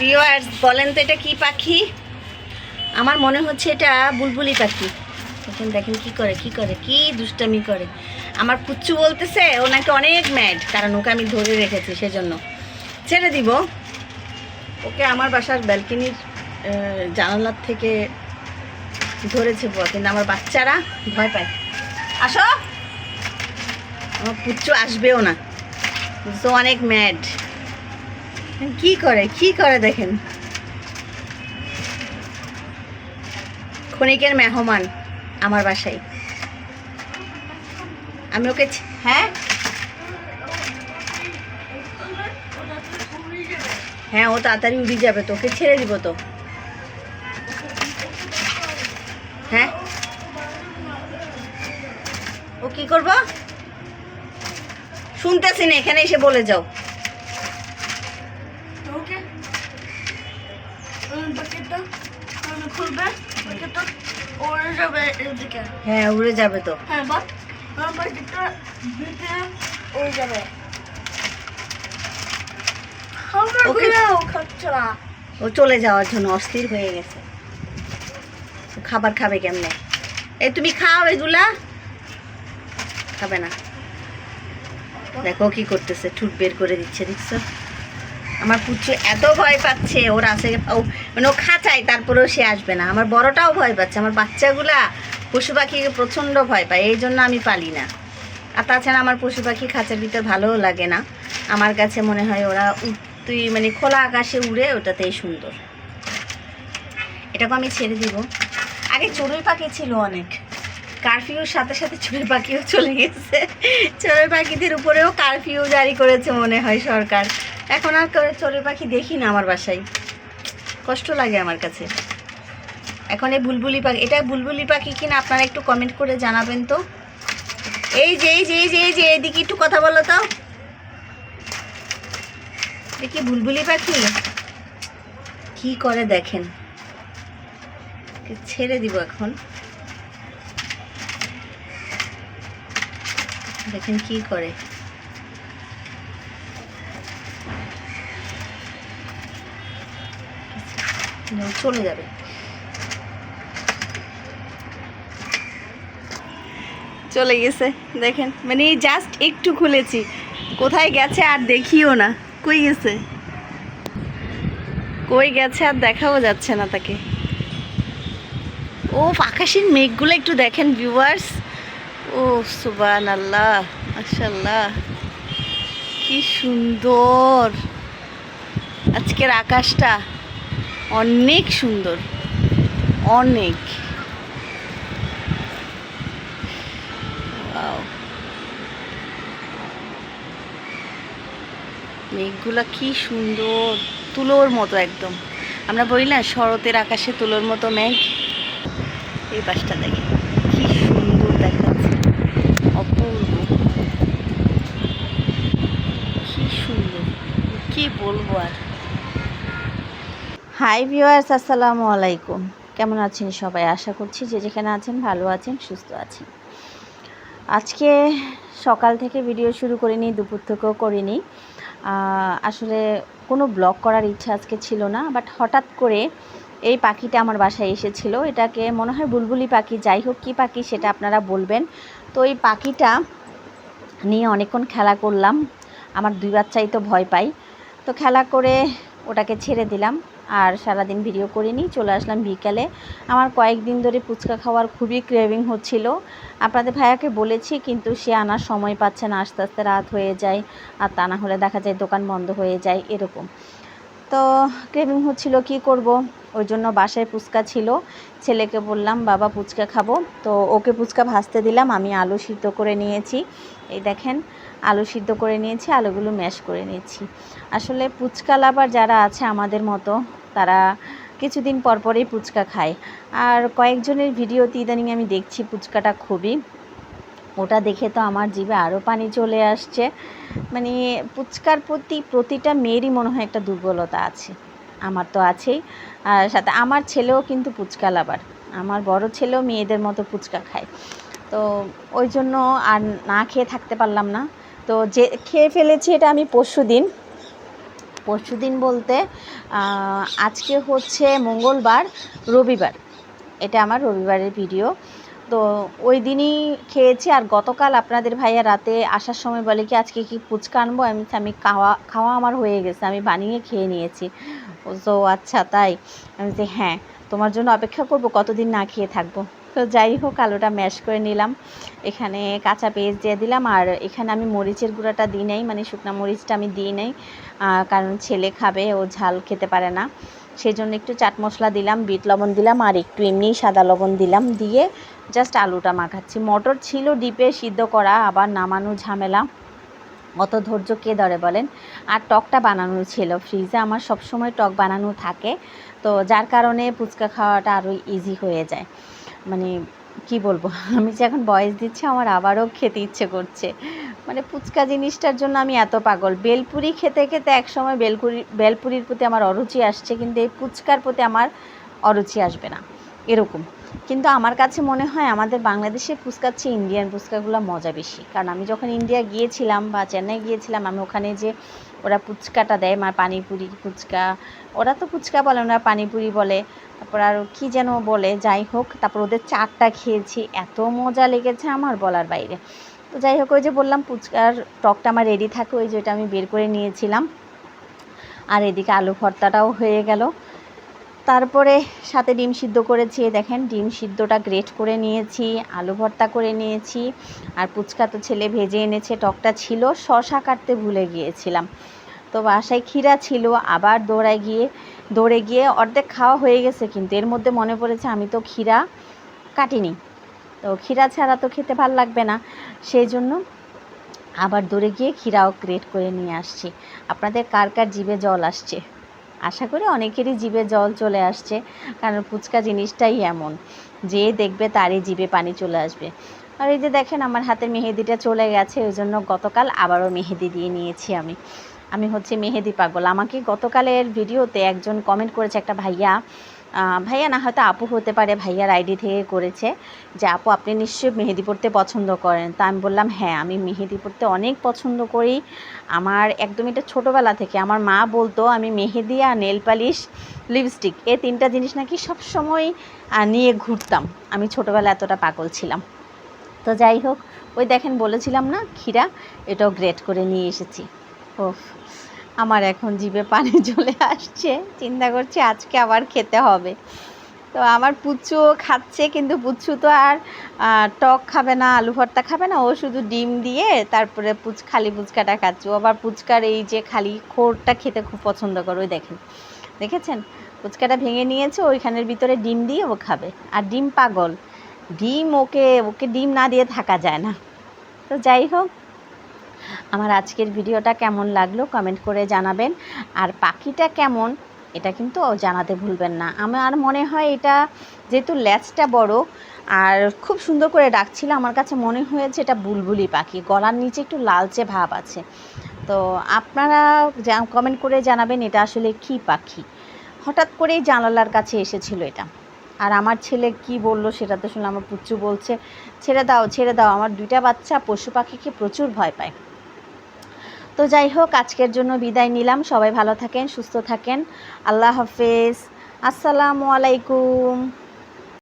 Viewers বলেন তো এটা কি পাখি? আমার মনে হচ্ছে এটা বুলবুলি পাখি। দেখেন দেখেন কি করে কি করে, কি দুষ্টামি করে। আমার পুচ্ছু বলতেছে, ও নাকি অনেক ম্যাড কারণ ওকে আমি ধরে রেখেছি সেজন্য। ছেড়ে দিব। ওকে আমার বাসার ব্যালকনির জানালার থেকে ধরেছে বল কিন্তু আমার বাচ্চারা ভয় পায়। আসো! আমার পুচ্ছু আসবেও না। তো অনেক ম্যাড কি করে কি করে দেখেন? ক্ষণিকের মেহমান আমার বাসায়। আমি ওকে হ্যাঁ? হ্যাঁ ও তাড়াতাড়ি উড়ে যাবে তো ওকে ছেড়ে দিব তো। হ্যাঁ? ও কি করব? শুনতেছি না, এখানে এসে বলে যাও ওকে বাকেটটা খুলবে ওরে যাবে এদিকে। হ্যাঁ উড়ে যাবে তো। হ্যাঁ ভিতরে ওরে যাবে। ও চলে যাওয়ার জন্য অস্থির হয়ে গেছে। খাবার খাবে কেমনে? এই তুমি খাও এগুলা। খাবে না। দেখো কি করতেছে ঠুট বের করে দিচ্ছে দেখছ? আমার পুচু এত ভয় পাচ্ছে, ওর আসে মানে ও খাঁচায়, তারপরেও সে আসবে না। আমার বড়টাও ভয় পাচ্ছে, আমার বাচ্চাগুলা পশু পাখিকে প্রচণ্ড ভয় পায়, এই জন্য আমি পালি না। আর তাছাড়া আমার পশু পাখি খাঁচার ভিতর ভালোও লাগে না। আমার কাছে মনে হয় ওরা তুই মানে খোলা আকাশে উড়ে ওটাতেই সুন্দর। এটাকে আমি ছেড়ে দিব। আগে চড়ুই পাখি ছিল অনেক। কারফিউর সাথে সাথে চড়ুই পাখিও চলে গেছে। চড়ুই পাখিদের উপরেও কারফিউ জারি করেছে মনে হয় সরকার। এখন আর চড়ুই পাখি দেখি না আমার বাসায়। কষ্ট লাগে আমার কাছে। এখন এই বুলবুলি পাখি, এটা বুলবুলি পাখি কিনা আপনারা একটু কমেন্ট করে জানাবেন তো। এই যে এই যে এই যে এই যে এইদিকে একটু কথা বলো তো। দেখি বুলবুলি পাখি? কি করে দেখেন? ছেড়ে দিব এখন। দেখেন কি করে। চলে যাবে। চলে গেছে, দেখেন মানে জাস্ট একটু খুলেছি। কোথায় গেছে আর দেখিও না, কই গেছে? কই গেছে আর দেখাও যাচ্ছে না তাকে। ও আকাশের মেঘগুলো একটু দেখেন ভিউয়ার্স ও সুবান আল্লাহ মাশাল্লাহ কি সুন্দর। আজকের আকাশটা। অনেক সুন্দর। অনেক. মেঘগুলা কি সুন্দর। তুলোর মতো একদম। আমরা বলি না, শরতের আকাশে তুলোর মতো মেঘ। এই পাশটা দেখে কি সুন্দর দেখাচ্ছে। অপূর্ব। কি সুন্দর। কি বলব আর? হাই ভিউয়ার্স আসসালামু আলাইকুম। কেমন আছেন সবাই? আশা করছি যে যেখানে আছেন, ভালো আছেন, সুস্থ আছেন। আজকে সকাল থেকে ভিডিও শুরু করিনি দুপুর থেকেও করিনি আসলে কোনো ব্লগ করার ইচ্ছা আজকে ছিল না বাট হঠাৎ করে এই পাখিটা আমার বাসায় এসেছিল। এটাকে মনে হয় বুলবুলি পাখি, যাই হোক কী পাখি সেটা আপনারা বলবেন। তো এই পাখিটা নিয়ে অনেকক্ষণ খেলা করলাম। আমার দুই বাচ্চাই তো ভয় পাই তো খেলা করে ওটাকে ছেড়ে দিলাম। আর সারাদিন ভিডিও করিনি, চলে আসলাম বিকালে। আমার কয়েকদিন ধরে ফুচকা খাওয়ার খুবই ক্রেভিং হচ্ছিল। আপনাদের ভাইয়াকে বলেছি, কিন্তু সে আনার সময় পাচ্ছে না, আস্তে আস্তে রাত হয়ে যায়, আর তা না হলে দেখা যায় দোকান বন্ধ হয়ে যায়, এরকম। তো ক্রেভিং হচ্ছিল, কি করব? ওই জন্য বাসায় ফুচকা ছিল। ছেলেকে বললাম, বাবা, ফুচকা খাব। তো ওকে ফুচকা ভাজতে দিলাম, আমি আলু সিদ্ধ করে নিয়েছি। এই দেখেন আলু সিদ্ধ করে নিয়েছি, আলুগুলো ম্যাশ করে নিয়েছি। আসলে ফুচকা লাভার যারা আছে আমাদের মতো, তারা কিছুদিন পর পরেই ফুচকা খায়। আর কয়েকজনের ভিডিওতে ইদানিং আমি দেখছি ফুচকাটা খুবই। ওটা দেখে তো আমার জিভে আরও পানি চলে আসছে। মানে ফুচকার প্রতি, প্রতিটা মেয়েরই মনে হয় একটা দুর্বলতা আছে। আমার তো আছেই। আর সাথে আমার ছেলেও কিন্তু ফুচকা লাভার। আমার বড় ছেলেও মেয়েদের মতো ফুচকা খায়। তো ওই জন্য আর না খেয়ে থাকতে পারলাম না। তো যে খেয়ে ফেলেছি এটা আমি পরশু দিন। পরশু দিন বলতে আজকে হচ্ছে মঙ্গলবার, রবিবার। এটা আমার রবিবারের ভিডিও। তো ওই দিনই খেয়েছি আর গতকাল আপনাদের ভাইয়া রাতে আসার সময় বলে কি, আজকে কি ফুচকা আনব? আমি আমি খাওয়া খাওয়া আমার হয়ে গেছে, আমি বানিয়ে খেয়ে নিয়েছি। তো আচ্ছা তাই। আমি যে হ্যাঁ তোমার জন্য অপেক্ষা করব, কতদিন না খেয়ে থাকব? তো যাই হোক, আলুটা ম্যাশ করে নিলাম। এখানে কাঁচা পেঁয়াজ দিয়ে দিলাম, আর এখানে আমি মরিচের গুঁড়াটা দিই নাই মানে শুকনা মরিচটা আমি দিই নাই কারণ ছেলে খাবে, ও ঝাল খেতে পারে না। সেই জন্য একটু চাট মশলা দিলাম, বিট লবণ দিলাম, আর একটু এমনিই সাদা লবণ দিলাম, দিয়ে জাস্ট আলুটা মাখাচ্ছি। মটর ছিল ডিপে সিদ্ধ করা, আবার নামানো ঝামেলা। অত ধৈর্য কে ধরে বলেন? আর টকটা বানানো ছিল, ফ্রিজে আমার সব সময় টক বানানো থাকে, তো যার কারণে ফুচকা খাওয়াটা আরও ইজি হয়ে যায়। মানে কি বলব? আমি যে এখন বয়স দিচ্ছি, আমার আবারও খেতে ইচ্ছে করছে। মানে ফুচকা জিনিসটার জন্য আমি এত পাগল। বেলপুরি খেতে খেতে একসময় বেলপুরি বেলপুরির প্রতি আমার অরুচি আসছে, কিন্তু এই ফুচকার প্রতি আমার অরুচি আসবে না। এরকম। কিন্তু আমার কাছে মনে হয় আমাদের বাংলাদেশের ফুচকার চেয়ে ইন্ডিয়ান ফুচকাগুলো মজা বেশি। কারণ আমি যখন ইন্ডিয়া গিয়েছিলাম বা চেন্নাই গিয়েছিলাম, আমি ওখানে যে ওরা ফুচকাটা দেয়, মা পানিপুরি ফুচকা। ওরা তো ফুচকা বলে ওরা পানিপুরি বলে। তারপর আর কি যেন বলে, যাই হোক, তারপর ওদের চাটটা খেয়েছি, এত মজা লেগেছে আমার বলার বাইরে। তো যাই হোক, ওই যে বললাম, ফুচকার টকটা আমার রেডি থাকে, ওই যে যেটা আমি বের করে নিয়েছিলাম। আর এদিকে আলু ভর্তাটাও হয়ে গেল। তারপরে সাথে ডিম সিদ্ধ করেছি দেখেন ডিম সিদ্ধটা গ্রেট করে নিয়েছি, আলু ভর্তা করে নিয়েছি, আর পুচকা তো ছেলে ভেজে এনেছে, টকটা ছিল, শশা কাটতে ভুলে গিয়েছিলাম। তো বাসায় ক্ষীরা ছিল, আবার দৌড়ায় গিয়ে, দৌড়ে গিয়ে অর্ধেক খাওয়া হয়ে গেছে, কিন্তু এর মধ্যে মনে পড়েছে আমি তো ক্ষীরা কাটিনি। তো ক্ষীরা ছাড়া তো খেতে ভালো লাগবে না, সেই জন্য আবার দৌড়ে গিয়ে ক্ষীরাও গ্রেট করে নিয়ে আসছি। আপনাদের কার কার জিভে জল আসছে? আশা করি অনেকেরই জিভে জল চলে আসছে, কারণ ফুচকা জিনিসটাই এমন। যে দেখবে তারই জিভে পানি চলে আসবে। আর এই যে দেখেন, আমার হাতে মেহেদিটা চলে গেছে ওই জন্য গতকাল আবারও মেহেদি দিয়ে নিয়েছি আমি। আমি হচ্ছে মেহেদি পাগল। আমাকে গতকালের ভিডিওতে একজন কমেন্ট করেছে, একটা ভাইয়া ভাইয়া, না হয়তো আপু হতে পারে ভাইয়ার আইডি থেকে করেছে যে, আপু, আপনি নিশ্চয়ই মেহেদি পড়তে পছন্দ করেন। তা আমি বললাম হ্যাঁ আমি মেহেদি পড়তে অনেক পছন্দ করি। আমার একদম এটা ছোটোবেলা থেকে আমার মা বলতো, আমি মেহেদি আর নেল পালিশ, লিপস্টিক এই তিনটা জিনিস নাকি সবসময় নিয়ে ঘুরতাম। আমি ছোটোবেলা এতটা পাগল ছিলাম। তো যাই হোক, ওই দেখেন বলেছিলাম না, ক্ষীরা, এটাও গ্রেট করে নিয়ে এসেছি। ওফ। আমার এখন জিভে পানি চলে আসছে। চিন্তা করছি আজকে আবার খেতে হবে। তো আমার পুচুও খাচ্ছে, কিন্তু পুচু তো আর টক খাবে না, আলু ভর্তা খাবে না। ও শুধু ডিম দিয়ে তারপরে পুচ, খালি ফুচকাটা খাচ্ছে। ও আবার পুচকার এই যে খালি খোরটা খেতে খুব পছন্দ করে, ওই দেখেন। দেখেছেন? পুচকাটা ভেঙে নিয়েছে, ওইখানের ভিতরে ডিম দিয়ে ও খাবে। আর ডিম পাগল। ডিম ওকে ওকে ডিম না দিয়ে থাকা যায় না। তো যাই হোক আমার আজকের ভিডিওটা কেমন লাগল কমেন্ট করে জানাবেন। আর পাখিটা কেমন, এটা কিন্তু জানাতে ভুলবেন না। আমার মনে হয় এটা যেহেতু ল্যাচটা বড়, আর খুব সুন্দর করে ডাকছিল, আমার কাছে মনে হয়েছে এটা বুলবুলি পাখি। গলার নিচে একটু লালচে ভাব আছে। তো আপনারা কমেন্ট করে জানাবেন, এটা আসলে কী পাখি? হঠাৎ করেই জানালার কাছে এসেছিল এটা। আর আমার ছেলে কি বলল সেটা তো শুনলাম, আমার পুচ্চু বলছে, ছেড়ে দাও ছেড়ে দাও। আমার দুইটা বাচ্চা, পশু পাখিকে প্রচুর ভয় পায়। তো যাই হোক, আজকের জন্য বিদায় নিলাম। সবাই ভালো থাকেন, সুস্থ থাকেন। আল্লাহ হাফেজ। আসসালামু আলাইকুম।